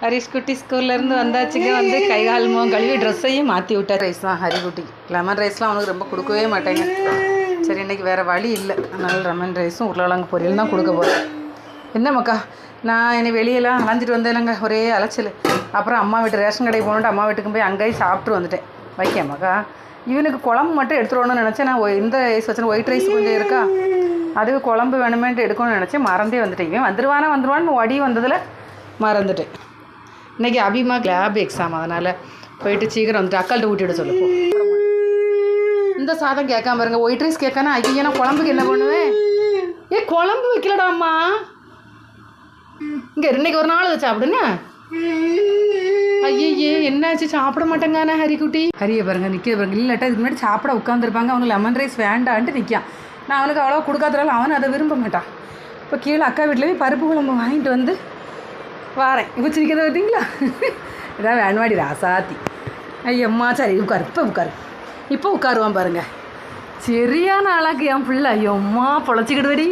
ஹரிஷ் குட்டி ஸ்கூல்லேருந்து வந்தாச்சுங்க வந்து கை கால் முகம் கழுவி ட்ரெஸ்ஸையும் மாற்றி விட்டார் ரைஸ் தான் ஹரிக்குட்டி. லெமன் ரைஸ்லாம் அவனுக்கு ரொம்ப கொடுக்கவே மாட்டேங்க. சரி இன்னைக்கு வேறு வழி இல்லை. அதனால லெமன் ரைஸும் உருளைக்கிழங்கு பொரியல் தான் கொடுக்க போகிறேன் என்ன மக்கா நான் என்னை வெளியெல்லாம் அலைஞ்சிட்டு வந்தேன்லங்க ஒரே அலைச்சல். அப்புறம் அம்மா வீட்டு ரேஷன் கடைக்கு போகணுன்ட்டு அம்மா வீட்டுக்கு போய் அங்கேயும் சாப்பிட்டு வந்துட்டேன். வைக்கேன் மக்கா? இவனுக்கு குழம்பு மட்டும் எடுத்துடணும்னு நினச்சேன். நான் இந்த ரைஸ் வச்சேன் ஒயிட் ரைஸ் கொஞ்சம் இருக்கா? அதுக்கு குழம்பு வேணுமேன்ட்டு எடுக்கணும்னு நினச்சேன். மறந்தே வந்துட்டேன். இவன் வந்துடுவானா வந்துடுவான்னு ஒடி வந்ததில் மறந்துட்டேன். இன்னைக்கு அபிமாக்கு லேப் எக்ஸாம் அதனால் போயிட்டு சீக்கிரம் வந்துட்டு அக்கால்கிட்ட ஊட்டிவிட சொல்லுவோம் இந்த சாதம் கேட்காம பாருங்க ஒயிட் ரைஸ் கேட்கானா ஐயோ நான் குழம்புக்கு என்ன பண்ணுவேன்? ஏ குழம்பு வைக்கலடாம்மா? இங்கே இன்னைக்கு ஒரு நாள் சாப்பிடுங்க ஐயே என்னாச்சு? சாப்பிட மாட்டேங்கானே ஹரிக்குட்டி. ஹரிய பாருங்க நிற்கிது பாருங்க. இல்லாட்டா இதுக்கு முன்னாடி சாப்பிட உட்காந்துருப்பாங்க அவனுக்கு லெமன் ரைஸ் வேண்டான்ட்டு நிற்கான் நான் அவனுக்கு அவ்வளோ கொடுக்காதனால அவன் அதை விரும்ப மாட்டான். இப்போ கீழே அக்கா வீட்டில் போய் பருப்பு குழம்பு வாங்கிட்டு வந்து வாரேன் இப்போ சிரிக்கிறத பார்த்தீங்களா இதான் வேணுமாடி ராசாத்தி. ஐயம்மா சரி உட்காரு. இப்போ உட்காரு. இப்போ உட்காருவான் பாருங்க. சரியான ஆளாக்கு என் பிள்ளை. ஐயோம்மா பொழைச்சிக்கிடுவடி.